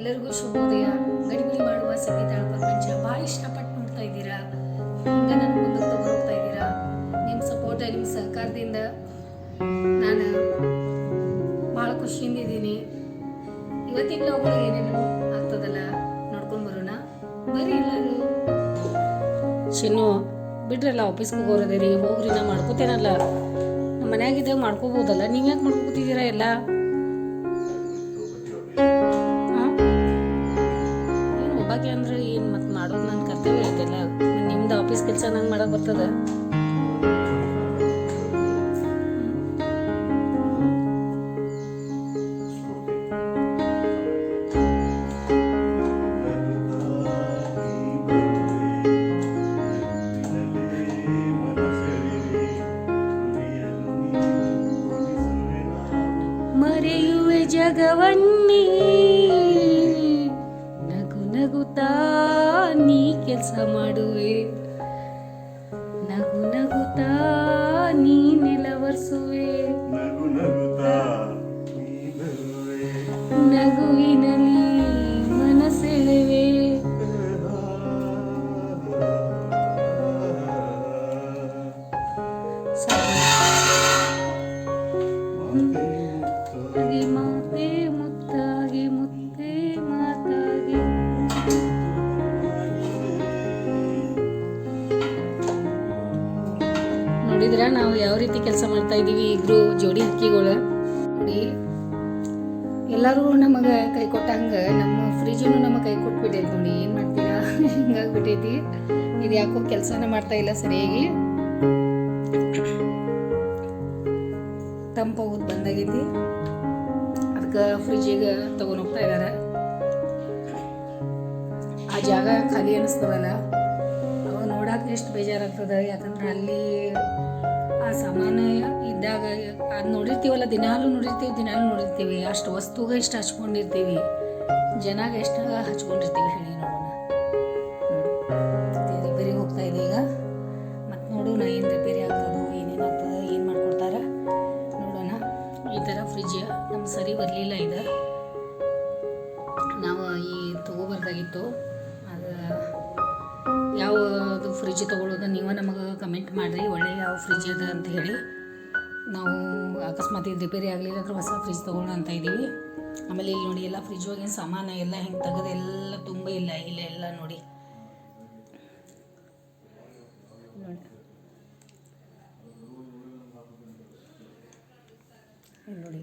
ಎಲ್ಲರಿಗೂ ಶುಭೋದಯ ಗಡಿಬಿಡಿ ಮಾಡುವ ಸಂಗೀತ ಪ್ರಪಂಚ ಭಾಳ ಇಷ್ಟಪಟ್ಟು ನೋಡ್ತಾ ಇದ್ದೀರಾ? ಹಿಂಗೆ ನನ್ನ ಮುಂದಕ್ಕೆ ತಗೊಂಡು ಹೋಗ್ತಾ ಇದ್ದೀರಾ? ನಿಮ್ಮ ಸಪೋರ್ಟ್ ನಿಮ್ಮ ಸಹಕಾರದಿಂದ ನಾನು ಭಾಳ ಖುಷಿಯಿಂದ ಇದ್ದೀನಿ. ಇವತ್ತಿನ ಲೋಕಗಳು ಏನೇನು ಆಗ್ತದಲ್ಲ, ನೋಡ್ಕೊಂಡು ಬರೋಣ. ಬರೀ ಎಲ್ಲರೂ. ಚಿನ್ನು, ಬಿಡ್ರಲ್ಲ ಆಫೀಸ್ಗೆ ಹೋಗೋರದೇರಿ ಹೋಗ್ರಿ, ನಾ ಮಾಡ್ಕೋತೇನಲ್ಲ. ನಮ್ಮ ಮನ್ಯಾಗಿದ್ದಾಗ ಮಾಡ್ಕೋಬೋದಲ್ಲ ನೀವು ಯಾಕೆ ಮಾಡ್ಕೋತಿದ್ದೀರಾ ಎಲ್ಲ? ಒಬ್ಬಾಕೆ ಅಂದ್ರೆ ಏನು ಮತ್ತೆ ಮಾಡೋದು ನನ್ನ ಕರ್ತವ್ಯ ಐತೆಲ್ಲ ನಿಮ್ದು ಆಫೀಸ್ ಕೆಲಸ ನಂಗೆ ಮಾಡೋಕೆ ಬರ್ತದ. ನೋಡಿದ್ರ ನಾವು ಯಾವ ರೀತಿ ಕೆಲಸ ಮಾಡ್ತಾ ಇದೀವಿ ಇಬ್ರು ಜೋಡಿ ಹಕ್ಕಿಗಳು ನೋಡಿ. ಎಲ್ಲರೂ ನಮಗೆ ಕೈ ಕೊಟ್ಟಂಗ, ನಮ್ಮ ಫ್ರಿಜ್ನು ನಮಗೆ ಕೈ ಕೊಟ್ಬಿಟ್ಟೈತಿ ನೋಡಿ. ಏನು ಮಾಡ್ತೀರಾ? ಹಿಂಗಾಗ್ಬಿಟ್ಟೈತಿ. ಇದು ಯಾಕೋ ಕೆಲಸನ ಮಾಡ್ತಾ ಇಲ್ಲ ಸರಿಯಾಗಿ. ತಂಪಾಗೋದು ಬಂದಾಗೈತಿ. ಅದಕ್ಕೆ ಫ್ರಿಜ್ಜಿಗೆ ತಗೊಂಡು ಹೋಗ್ತಾ ಇದ್ದಾರೆ ಆ ಜಾಗ ಖಾಲಿ ಅನಿಸ್ತದಲ್ಲ. ಅವಾಗ ನೋಡಕ್ಕೆ ಎಷ್ಟು ಬೇಜಾರಾಗ್ತದೆ. ಯಾಕಂದ್ರೆ ಅಲ್ಲಿ ಆ ಸಾಮಾನು ಇದ್ದಾಗ ಅದು ನೋಡಿರ್ತೀವಲ್ಲ, ದಿನಾಲು ನೋಡಿರ್ತೀವಿ ದಿನಾಲು ನೋಡಿರ್ತೀವಿ. ಅಷ್ಟು ವಸ್ತುಗೆ ಇಷ್ಟು ಹಚ್ಕೊಂಡಿರ್ತೀವಿ. ಜನಾಗ ಎಷ್ಟು ಹಚ್ಕೊಂಡಿರ್ತೀವಿ ಹೇಳಿ ನೋಡೋಣ. ರಿಪೇರಿ ಹೋಗ್ತಾ ಇದೆ ಈಗ. ಮತ್ತು ನೋಡೋಣ ಏನು ರಿಪೇರಿ ಆಗ್ತದೋ, ಏನೇನು ಆಗ್ತದೆ, ಏನು ಮಾಡ್ಕೊಡ್ತಾರ. ನೋಡೋಣ. ಈ ಥರ ಫ್ರಿಜ್ ನಮ್ಗೆ ಸರಿ ಬರಲಿಲ್ಲ ಇದು ನಾವು ಈ ತಗೋಬಾರ್ದಾಗಿತ್ತು. ಫ್ರಿಜ್ ತೊಗೊಳ್ಳೋದು, ನೀವು ನಮಗೆ ಕಮೆಂಟ್ ಮಾಡಿರಿ ಒಳ್ಳೆಯ ಯಾವ ಫ್ರಿಜ್ ಅದ ಅಂತ ಹೇಳಿ. ನಾವು ಅಕಸ್ಮಾತ್ ಇದು ರಿಪೇರಿ ಆಗಲಿಲ್ಲ ಅಂದ್ರೆ ಹೊಸ ಫ್ರಿಜ್ ತೊಗೊಳ್ಳೋ ಅಂತ ಇದ್ದೀವಿ. ಆಮೇಲೆ ಇಲ್ಲಿ ನೋಡಿ, ಎಲ್ಲ ಫ್ರಿಜ್ ಒಳಗಿನ ಸಾಮಾನ ಎಲ್ಲ ಹೆಂಗೆ ತೆಗೆದು ಎಲ್ಲ ತುಂಬ ಇಲ್ಲ ಇಲ್ಲ, ಎಲ್ಲ ನೋಡಿ. ನೋಡಿ. ನೋಡಿ.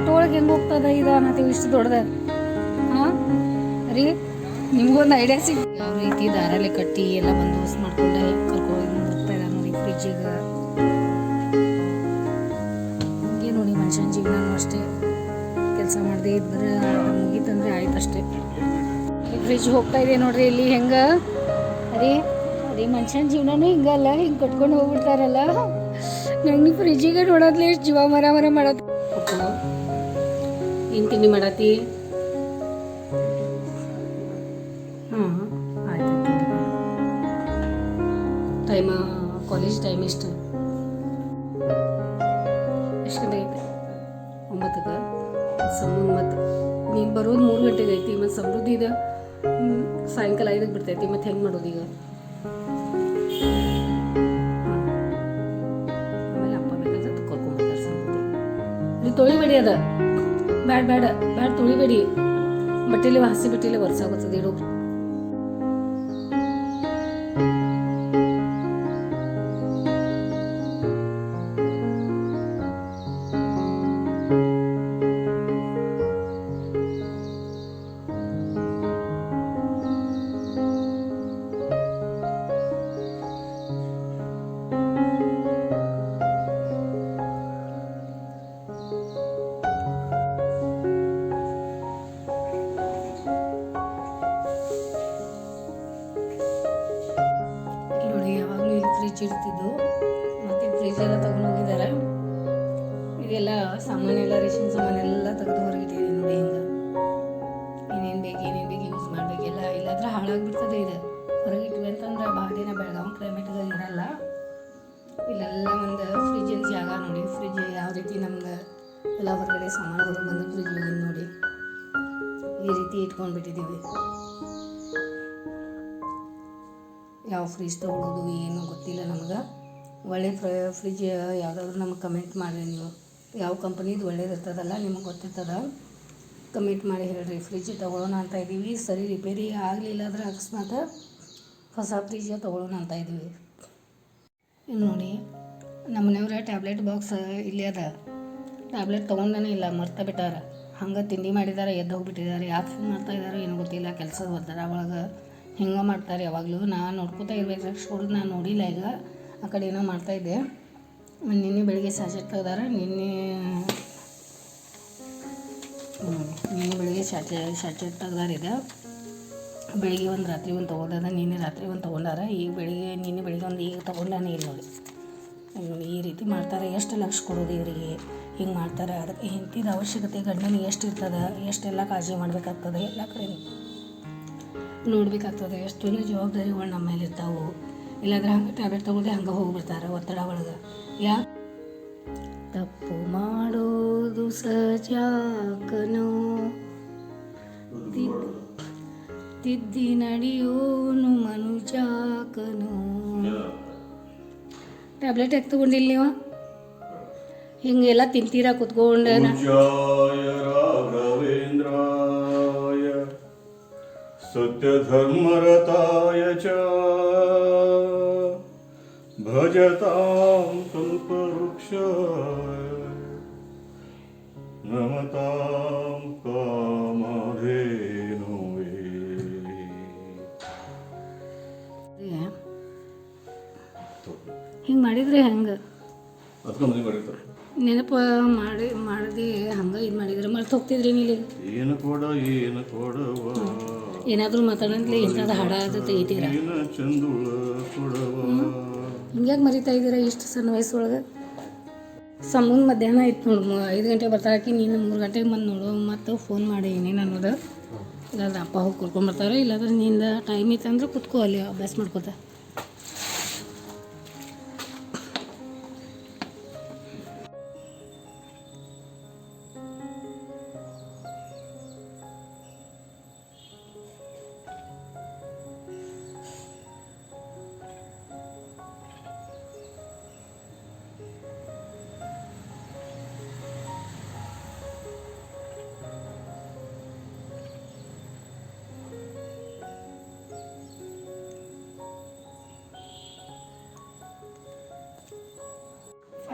ಆಟೋ ಹೆಂಗೆ ಹೋಗ್ತದ ಇದು ಅನ್ನತ್ತೀವಿ ಇಷ್ಟು ದೊಡ್ಡದ ಹಾಂ? ರೀ, ನಿಮ್ಗೊಂದು ಐಡಿಯಾ ಸಿಗ್ ಯಾವ ರೀತಿ ದಾರಲ್ಲಿ ಕಟ್ಟಿ ಎಲ್ಲ ಬಂದೋಬಸ್ತ್ ಮಾಡ್ಕೊಂಡು ಕರ್ಕೊಂಡು ಹೋಗ್ತಾ ನೋಡಿ ಫ್ರಿಜ್ಜಿಗೆ ಹಂಗೆ ನೋಡಿ ಮನುಷ್ಯನ ಜೀವನನೂ ಅಷ್ಟೇ. ಕೆಲಸ ಮಾಡದೇ ಇದ್ರೆ ಮುಗೀತಂದ್ರೆ ಆಯ್ತು ಅಷ್ಟೇ. ಫ್ರಿಜ್ ಹೋಗ್ತಾ ಇದೆ ನೋಡ್ರಿ ಇಲ್ಲಿ ಹೆಂಗೆ? ರೀ, ಅದೇ ಮನುಷ್ಯನ ಜೀವನನೂ ಹಿಂಗಲ್ಲ, ಹಿಂಗೆ ಕಟ್ಕೊಂಡು ಹೋಗ್ಬಿಡ್ತಾರಲ್ಲ. ನಂಗೆ ಫ್ರಿಜ್ಜಿಗೆ ನೋಡೋದ್ಲೆ ಎಷ್ಟು ಜೀವ ಮರ ಮರ ಮಾಡೋದು ಏನು ತಿಂಡಿ ಮಾಡತ್ತಿ ಹಾಂ ಆಯ್ತು. ಟೈಮ ಕಾಲೇಜ್ ಟೈಮ್ ಎಷ್ಟು? ಎಷ್ಟು ಗಂಟೆ ಐತೆ? ಒಂಬತ್ತಕ್ಕೆ? ಸಮೃದ್ಧಿ ಮತ್ತು ನೀನು ಬರೋದು ಮೂರು ಗಂಟೆಗೆ ಐತಿ, ಮತ್ತು ಸಮೃದ್ಧಿ ಇದೆ ಸಾಯಂಕಾಲ ಐದಕ್ಕೆ ಬಿಡ್ತೈತಿ, ಮತ್ತು ಹೆಂಗೆ ಮಾಡೋದು ಈಗ. ಆಮೇಲೆ ಅಪ್ಪ ಬೇಕಾದ್ರೆ ತೊಳಿಬೇಡಿ ಅದ. ಬ್ಯಾಡ ಬೇಡ ಬ್ಯಾಡ ತೊಳಿಬೇಡಿ. ಬಟ್ಟೆಲಿ ಹಸಿ ಬಟ್ಟೆಲಿ ಒರೆಸಾಗುತ್ತದೆ ಇಡು. ಮತ್ತು ಫ್ರಿಜ್ ಎಲ್ಲ ತಗೊಂಡು ಹೋಗಿದ್ದಾರೆ ಇದೆಲ್ಲ ಸಾಮಾನೆಲ್ಲ ರೇಷನ್ ಸಾಮಾನೆಲ್ಲ ತೆಗೆದು ಹೊರಗಿಟ್ಟಿದ್ದೀನಿ ನೋಡಿ ಹಿಂಗೆ ಏನೇನು ಬೇಕು ಏನೇನು ಬೇಕು ಯೂಸ್ ಮಾಡಬೇಕೆಲ್ಲ ಇಲ್ಲಾಂದ್ರೆ ಹಾಳಾಗ್ಬಿಡ್ತದೆ ಇದು. ಹೊರಗಿಟ್ವಿ ಅಂತಂದ್ರೆ ಭಾಳ ದಿನ ಬೆಳಗಾವಿ ಕ್ಲೈಮೇಟಲ್ಲಿ ಇರಲ್ಲ. ಇಲ್ಲೆಲ್ಲ ಒಂದು ಫ್ರಿಜ್ಜಿನ ಜಾಗ ನೋಡಿ. ಫ್ರಿಜ್ ಯಾವ ರೀತಿ ನಮ್ಗೆ ಎಲ್ಲ ಹೊರಗಡೆ ಸಾಮಾನು ಹೊರಗೆ ಬಂದು ಫ್ರಿಜ್ ನೋಡಿ. ಈ ರೀತಿ ಇಟ್ಕೊಂಡ್ಬಿಟ್ಟಿದ್ದೀವಿ ಯಾವ ಫ್ರಿಜ್ ತೊಗೊಳ್ಳೋದು ಏನು ಗೊತ್ತಿಲ್ಲ ನಮ್ಗೆ. ಒಳ್ಳೆ ಫ್ರ ಫ್ರಿಜ್ ಯಾವುದಾದ್ರು ನಮ್ಗೆ ಕಮೆಂಟ್ ಮಾಡಿರಿ ನೀವು. ಯಾವ ಕಂಪ್ನಿದು ಒಳ್ಳೇದು ಇರ್ತದಲ್ಲ, ನಿಮಗೆ ಗೊತ್ತಿರ್ತದ. ಕಮೆಂಟ್ ಮಾಡಿ ಹೇಳಿರಿ ಫ್ರಿಜ್ ತೊಗೊಳೋಣ ಅಂತ ಇದ್ದೀವಿ. ಸರಿ ರಿಪೇರಿ ಆಗಲಿಲ್ಲ ಅಂದ್ರೆ ಅಕಸ್ಮಾತ್ ಹೊಸ ಫ್ರಿಜ್ ತೊಗೊಳೋಣ ಅಂತ ಇದ್ದೀವಿ. ನೋಡಿ, ನಮ್ಮ ಮನೆಯವ್ರ ಟ್ಯಾಬ್ಲೆಟ್ ಬಾಕ್ಸ್ ಇಲ್ಲಿ ಅದ. ಟ್ಯಾಬ್ಲೆಟ್ ತೊಗೊಂಡನೇ ಇಲ್ಲ, ಮರ್ತ ಬಿಟ್ಟಾರ. ಹಂಗೆ ತಿಂಡಿ ಮಾಡಿದ್ದಾರೆ ಎದ್ದು ಹೋಗಿಬಿಟ್ಟಿದ್ದಾರೆ ಯಾಕೆ ಮಾಡ್ತಾ ಇದ್ದಾರೋ ಏನು ಗೊತ್ತಿಲ್ಲ, ಕೆಲಸದ ಒತ್ತಡ ಒಳಗೆ. ಹಿಂಗೆ ಮಾಡ್ತಾರೆ ಯಾವಾಗಲೂ. ನಾನು ನೋಡ್ಕೊತಾ ಇರ್ಬೇಕು ಅಷ್ಟು ನಾನು ನೋಡಿಲ್ಲ ಈಗ. ಆ ಕಡೆ ಏನೋ ಮಾಡ್ತಾಯಿದ್ದೆ ನಿನ್ನೆ ಬೆಳಿಗ್ಗೆ ಸಾಜೆಟ್ ತೆಗ್ದಾರ ನಿನ್ನೆ ನಿನ್ನೆ ಬೆಳಿಗ್ಗೆ ಶಾಚೆ ಶಾಚೆಟ್ ಈಗ. ಬೆಳಿಗ್ಗೆ ಒಂದು ರಾತ್ರಿ ಒಂದು ತೊಗೊಂಡದ ನಿನ್ನೆ ರಾತ್ರಿ ಒಂದು ತೊಗೊಂಡಾರ. ಈಗ ಬೆಳಿಗ್ಗೆ, ನಿನ್ನೆ ಬೆಳಿಗ್ಗೆ ಒಂದು ಈಗ ತೊಗೊಂಡಾನೆ ಇಲ್ಲ ನೋಡಿ ಈ ರೀತಿ ಮಾಡ್ತಾರೆ. ಎಷ್ಟು ಲಕ್ಷ ಕೊಡೋದು ಇವರಿಗೆ? ಹಿಂಗೆ ಮಾಡ್ತಾರೆ. ಅದಕ್ಕೆ ಹೆಂಡತಿದ ಅವಶ್ಯಕತೆ ಗಂಡನಿಗೆ ಎಷ್ಟು ಇರ್ತದೆ? ಎಷ್ಟೆಲ್ಲ ಕಾಳಜಿ ಮಾಡಬೇಕಾಗ್ತದೆ? ಎಲ್ಲ ಕಡೆ ನೋಡ್ಬೇಕಾಗ್ತದೆ. ಎಷ್ಟೊಂದು ಜವಾಬ್ದಾರಿಗಳು ನಮ್ಮ ಮೇಲೆ ಇರ್ತಾವೆ ಇಲ್ಲಾಂದ್ರೆ ಹಂಗೆ ಟ್ಯಾಬ್ಲೆಟ್ ತೊಗೊಂಡೆ ಹಂಗೆ ಹೋಗ್ಬಿಡ್ತಾರೆ ಒತ್ತಡ ಒಳಗೆ. ಯಾ ತಪ್ಪು ಮಾಡೋದು ಸಜಾಕನೋ ತಿದ್ದಿ ನಡೆಯೋನು ಮನುಜಾಕನು ಟ್ಯಾಬ್ಲೆಟ್ ಯಾಕೆ ತಗೊಂಡಿಲ್ಲ ನೀವು? ಹಿಂಗೆಲ್ಲ ತಿಂತೀರಾ ಕುತ್ಕೊಂಡು सत्यधर्मरताय च भजतां कल्पवृक्षाय नमतां कामधेनुवे ಹಿಂಗೆ ಮಾಡಿದ್ರೆ ಹೆಂಗೆ ಅದಕ್ಕೆ ಬರೀತಾರೆ ನೆನಪು ಮಾಡಿ ಮಾಡದೆ ಹಂಗೆ ಇದು ಮಾಡಿದ್ರೆ ಮರ್ತು ಹೋಗ್ತಿದ್ರಿ ನೀವು ಏನು ಕೊಡ ಏನು ಕೊಡವ ಏನಾದರೂ ಮಾತಾಡಂತಲೇ ಇಂಥದ್ದು ಹಾಡ ಅದು ತೆಗಿತೀರ ಹಿಂಗ್ಯಾಕೆ ಮರಿತಾ ಇದ್ದೀರಾ ಇಷ್ಟು ಸಣ್ಣ ವಯಸ್ಸೊಳಗೆ? ಸಮೂನ್ ಮಧ್ಯಾಹ್ನ ಇತ್ತು ನೋಡು ಐದು ಗಂಟೆ ಬರ್ತಾಕಿ ನೀನು ಮೂರು ಗಂಟೆಗೆ ಬಂದು ನೋಡು, ಮತ್ತು ಫೋನ್ ಮಾಡಿ ಏನೇನು ಅನ್ನೋದು. ಇಲ್ಲಾಂದ್ರೆ ಅಪ್ಪ ಹೋಗಿ ಕರ್ಕೊಂಬರ್ತಾರೆ ಇಲ್ಲಾಂದ್ರೆ ನಿಂದ ಟೈಮ್ ಇತ್ತಂದ್ರೆ ಕುತ್ಕೋ ಅಲ್ಲಿ, ಅಭ್ಯಾಸ ಮಾಡ್ಕೋತ.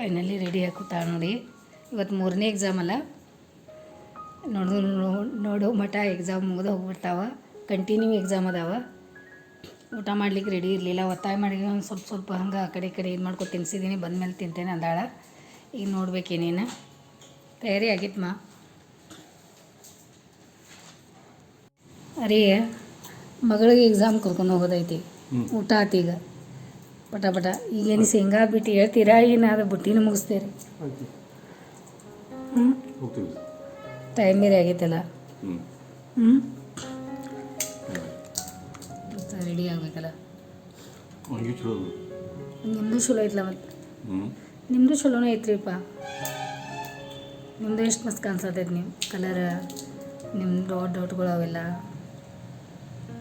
ಫೈನಲಿ ರೆಡಿ ಹಾಕುತ್ತಾ ನೋಡಿ. ಇವತ್ತು ಮೂರನೇ ಎಕ್ಸಾಮ್ ಅಲ್ಲ. ನೋಡು ನೋಡು ಮಠ ಎಕ್ಸಾಮ್ ಮುಗಿದು ಹೋಗ್ಬಿಡ್ತಾವ. ಕಂಟಿನ್ಯೂ ಎಕ್ಸಾಮ್ ಅದಾವ. ಊಟ ಮಾಡ್ಲಿಕ್ಕೆ ರೆಡಿ ಇರಲಿಲ್ಲ. ಒತ್ತಾಯ ಮಾಡಿ ಒಂದು ಸ್ವಲ್ಪ ಸ್ವಲ್ಪ ಹಂಗೆ ಆ ಕಡೆ ಈ ಕಡೆ ಇದು ಮಾಡ್ಕೊಂಡು ತಿನ್ಸಿದ್ದೀನಿ ಬಂದಮೇಲೆ ತಿಂತೇನೆ ಅಂದಾಳ. ಈಗ ನೋಡ್ಬೇಕೇನೇನು ತಯಾರಿ ಆಗಿತ್ತು ಮಾ. ಅರೇ ಮಗಳಿಗೆ ಎಕ್ಸಾಮ್ ಕರ್ಕೊಂಡು ಹೋಗೋದೈತಿ. ಊಟ ಆತೀಗ ಪಟ ಪಟ. ಈಗೇನು ಶೇಂಗಾ ಬಿಟ್ಟು ಹೇಳ್ತೀರಾ? ಏನು ಅದು ಬುಟ್ಟಿನ ಮುಗಿಸ್ತೀರಿ. ಹ್ಞೂ ಟೈಮ್ ಬೇರೆ ಆಗೈತಲ್ಲ. ಹ್ಞೂ ಹ್ಞೂ ರೆಡಿ ಆಗಬೇಕಲ್ಲ? ನಿಮ್ಮದು ಚಲೋ ಐತಲ್ಲ ಮತ್ತೆ ನಿಮ್ಮದು ಚಲೋನೇ ಐತ್ರಿಪ್ಪ. ನಿಮ್ಮದು ಎಷ್ಟು ಮಸ್ತ್ ಕಾಣಿಸತೈತೆ ನೀವು? ಕಲರ್ ನಿಮ್ಮ ಡಾಟ್ ಡಾಟ್ಗಳು ಅವೆಲ್ಲ.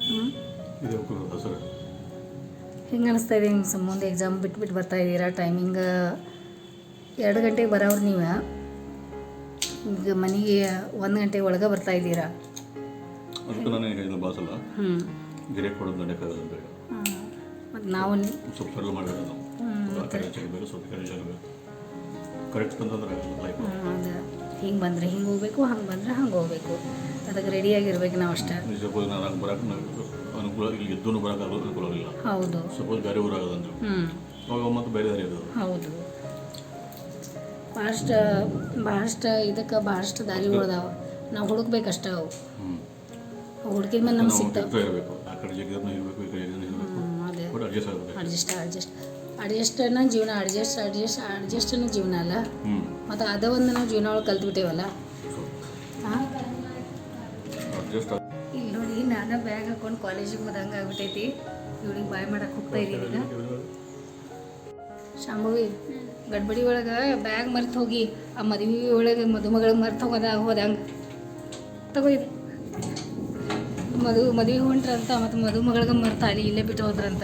ಹ್ಞೂ ಹಿಂಗೆ ಅನಿಸ್ತಾ ಇದೆ ಹಿಂಗೆ ಮುಂದೆ ಎಕ್ಸಾಮ್ ಬಿಟ್ಬಿಟ್ಟು ಬರ್ತಾ ಇದ್ದೀರಾ ಟೈಮಿಂಗ್ ಎರಡು ಗಂಟೆಗೆ ಬರೋರು ನೀವು? ಈಗ ಮನೆಗೆ ಒಂದು ಗಂಟೆ ಒಳಗೆ ಬರ್ತಾ ಇದ್ದೀರಾ ಅದಕ್ಕೆ ನಾನು ಹೇಳಿದ ಬಾಸಲ್ಲ ಹ್ಞೂ ಗಿರೆ ಕೊಡೋದು ಮತ್ತು ನಾವು ಸ್ವಲ್ಪ ಮಾಡಬೇಕು ನಾವು. ಆ ಕಡೆ ಸ್ವಲ್ಪ ಕಡೆ ಬೇಕು. ಕರೆಕ್ಟ್ ಬಂತಂದ್ರೆ ಲೈಫ್ ಹಿಂಗೆ ಬಂದರೆ ಹಿಂಗೆ ಹೋಗ್ಬೇಕು ಹಂಗೆ ಬಂದರೆ ಹಂಗೆ ಹೋಗ್ಬೇಕು. ಅದಕ್ಕೆ ರೆಡಿಯಾಗಿರ್ಬೇಕು ನಾವು ಅಷ್ಟೇ. ಸಪೋಸ್ ನಾನು ಬರೋಕೆ ಅನುಕೂಲ ಇಲ್ಲಿ ಎದ್ದು ಬರೋಕ್ಕಾಗಲ್ಲ ಅನುಕೂಲ ಇಲ್ಲ. ಹೌದು. ಸಪೋಸ್ ಬೇರೆ ಊರಾಗದಂದ್ರೆ ಹ್ಞೂ ಅವಾಗ ಮತ್ತೆ ಬೇರೆ ದಾರಿ ಅದು. ಹೌದು. ಭಾಳಷ್ಟು ಭಾಳಷ್ಟು ಇದಕ್ಕೆ ಭಾಳಷ್ಟು ದಾರಿಗಳದಾವ ನಾವು ಹುಡುಕ್ಬೇಕಷ್ಟೇ ಅವು. ಹುಡುಕಿದ ಮೇಲೆ ನಮ್ಗೆ ಸಿಗ್ತಾವೆ. ಅಡ್ಜಸ್ಟ್ ಆಗಬೇಕು. ಅಡ್ಜಸ್ಟ್ ಅಡ್ಜಸ್ಟ್ ಅಡ್ಜಸ್ಟನ್ನ ಜೀವನ ಅಡ್ಜಸ್ಟ್ ಅಡ್ಜಸ್ಟ್ ಅಡ್ಜಸ್ಟನ್ನ ಜೀವನ ಅಲ್ಲ. ಮತ್ತು ಅದ ಒಂದು ನಾವು ಜೀವನ ಒಳಗೆ ಕಲ್ತ್ಬಿಟ್ಟೇವಲ್ಲ ಅಡ್ಜಸ್ಟ್ ಇಲ್ಲಿ ನೋಡಿ, ನಾನು ಬ್ಯಾಗ್ ಹಾಕೊಂಡು ಕಾಲೇಜಿಗೆ ಹೋದಂಗೆ ಆಗ್ಬಿಟ್ಟೈತಿ ಇವಳಿಗೆ ಬಾಯ್ ಮಾಡಕ್ಕೆ ಹೋಗ್ತಾ ಇದ್ದೀನಿ ಶಾಂಭವಿ, ಗಡ್ಬಡಿ ಒಳಗೆ ಬ್ಯಾಗ್ ಮರ್ತು ಹೋಗಿ, ಆ ಮದುವೆ ಒಳಗೆ ಮದುಮಗಳಿಗೆ ಮರ್ತು ಹೋಗೋದ, ಹೋದಂಗೆ. ತಗೋ ಇದು. ಮದು, ಮದುವೆ ಹೊಂಟ್ರಂತ ಮತ್ತು ಮದುಮಗಳಿಗೆ ಮರ್ತ ಅಲ್ಲಿ ಇಲ್ಲೇ ಬಿಟ್ಟು ಹೋದ್ರಂತ.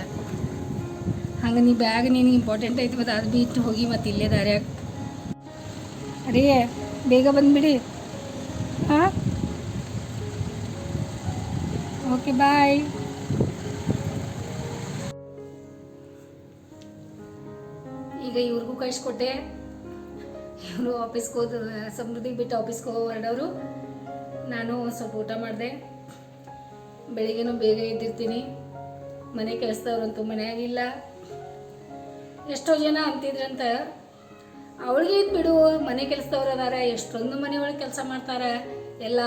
ಹಂಗೆ ನೀ ಬ್ಯಾಗ್ ನೀನು ಇಂಪಾರ್ಟೆಂಟ್ ಐತಿ ಮತ್ತು ಅದು ಬಿಟ್ಟು ಹೋಗಿ ಮತ್ತು ಇಲ್ಲೇ ದಾರ್ಯಾಗ. ಅರೇ ಬೇಗ ಬಂದುಬಿಡಿ. ಹಾಂ? ಓಕೆ ಬಾಯ್ ಈಗ ಇವ್ರಿಗೂ ಕಳಿಸ್ಕೊಟ್ಟೆ. ಇವರು ಆಫೀಸ್ಗೆ ಹೋದ, ಸಮೃದ್ಧಿಗೆ ಬಿಟ್ಟು ಆಫೀಸ್ಗೆ ಹೋಗೋ ಹೊರಡವರು ನಾನು ಸ್ವಲ್ಪ ಊಟ ಮಾಡಿದೆ. ಬೆಳಿಗ್ಗೆನೂ ಬೇಗ ಎದ್ದಿರ್ತೀನಿ. ಮನೆ ಕೆಲಸದವ್ರಂತೂ ಮನೆಯಾಗಿಲ್ಲ ಎಷ್ಟೋ ಜನ ಅಂತಿದ್ರಂತ. ಅವಳಿಗೆ ಇದು ಬಿಡು, ಮನೆ ಕೆಲಸದವ್ರು ಅದಾರ, ಎಷ್ಟೊಂದು ಮನೆ ಒಳಗೆ ಕೆಲಸ ಮಾಡ್ತಾರೆ. ಎಲ್ಲ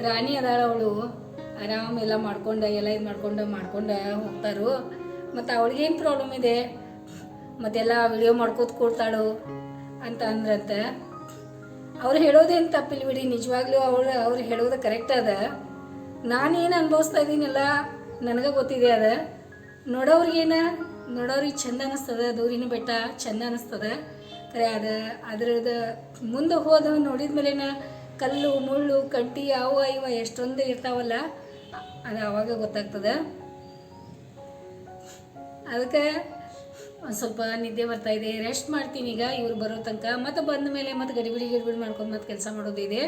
ರಾಣಿ ಅದಾಳ ಅವಳು. ಆರಾಮ್ ಎಲ್ಲ ಮಾಡ್ಕೊಂಡು, ಎಲ್ಲ ಇದು ಮಾಡ್ಕೊಂಡು ಮಾಡ್ಕೊಂಡು ಹೋಗ್ತಾರು. ಮತ್ತು ಅವಳಿಗೇನು ಪ್ರಾಬ್ಲಮ್ ಇದೆ? ಮತ್ತೆಲ್ಲ ವಿಡಿಯೋ ಮಾಡ್ಕೋತ ಕೊಡ್ತಾಳು ಅಂತ ಅಂದ್ರಂತೆ. ಅವ್ರು ಹೇಳೋದೇನು ತಪ್ಪಿಲ್ಲ ಬಿಡಿ, ನಿಜವಾಗ್ಲೂ ಅವಳು, ಅವ್ರು ಹೇಳೋದು ಕರೆಕ್ಟ್ ಅದ. ನಾನೇನು ಅನುಭವಿಸ್ತಾ ಇದ್ದೀನಲ್ಲ ನನಗೆ ಗೊತ್ತಿದೆ ಅದ. ನೋಡೋರಿಗೇನ ನೋಡೋರಿಗೆ ಚಂದ ಅನ್ನಿಸ್ತದೆ ದೂರಿನ ಬೆಟ್ಟ ಚಂದ ಅನ್ನಿಸ್ತದೆ ಖರೆ ಅದ ಅದ್ರದ್ದು ಮುಂದೆ ಹೋದ ನೋಡಿದ ಮೇಲೇನ ಕಲ್ಲು, ಮುಳ್ಳು ಕಡ್ಡಿ ಅವು ಇವ ಎಷ್ಟೊಂದು ಇರ್ತಾವಲ್ಲ ಅದು ಆವಾಗ ಗೊತ್ತಾಗ್ತದೆ. ಅದಕ್ಕೆ ಒಂದು ಸ್ವಲ್ಪ ನಿದ್ದೆ ಬರ್ತಾ ಇದೆ ರೆಸ್ಟ್ ಮಾಡ್ತೀನಿ ಈಗ ಇವ್ರು ಬರೋ ತನಕ. ಮತ್ತೆ ಬಂದ ಮೇಲೆ ಮತ್ತೆ ಗಡಿಬಿಡಿ ಗಡಿಬಿಡಿ ಮಾಡ್ಕೊಂಡು ಮತ್ತೆ ಕೆಲಸ ಮಾಡೋದಿದೆ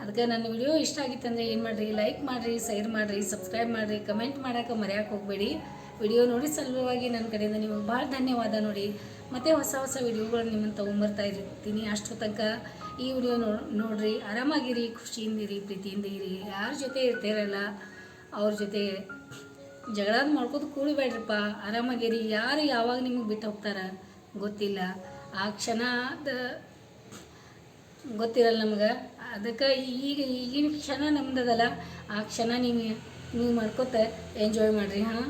ಅದಕ್ಕೆ ನನ್ನ ವಿಡಿಯೋ ಇಷ್ಟ ಆಗಿತ್ತಂದ್ರೆ ಏನು ಮಾಡಿರಿ? ಲೈಕ್ ಮಾಡಿರಿ ಶೇರ್ ಮಾಡಿರಿ ಸಬ್ಸ್ಕ್ರೈಬ್ ಮಾಡಿರಿ ಕಮೆಂಟ್ ಮಾಡೋಕೆ ಮರೆಯೋಕೆ ಹೋಗಬೇಡಿ. ವಿಡಿಯೋ ನೋಡಿ ಸಲುವಾಗಿ ನನ್ನ ಕಡೆಯಿಂದ ನಿಮಗೆ ಭಾಳ ಧನ್ಯವಾದ ನೋಡಿ. ಮತ್ತೆ ಹೊಸ ಹೊಸ ವಿಡಿಯೋಗಳು ನಿಮ್ಮನ್ನು ತೊಗೊಂಬರ್ತಾ ಇರ್ತೀನಿ. ಅಷ್ಟು ತನಕ ಈ ವಿಡಿಯೋ ನೋಡ್ರಿ, ಆರಾಮಾಗಿರಿ, ಖುಷಿಯಿಂದಿರಿ ಪ್ರೀತಿಯಿಂದ ಇರಿ ಯಾರ ಜೊತೆ ಇರ್ತೀರಲ್ಲ, ಅವ್ರ ಜೊತೆ ಜಗಳ ಮಾಡ್ಕೋದು ಕೂಡಬೇಡ್ರಪ್ಪ. ಆರಾಮಾಗಿರಿ. ಯಾರು ಯಾವಾಗ ನಿಮಗೆ ಬಿಟ್ಟು ಹೋಗ್ತಾರ ಗೊತ್ತಿಲ್ಲ. ಆ ಕ್ಷಣದ ಗೊತ್ತಿರಲ್ಲ ನಮ್ಗೆ. ಅದಕ್ಕೆ ಈಗ, ಈಗಿನ ಕ್ಷಣ ನಮ್ದದಲ್ಲ. ಆ ಕ್ಷಣ ನೀವು ನೀವು ಮಾಡ್ಕೋತ ಎಂಜಾಯ್ ಮಾಡಿರಿ, ಹಾಂ?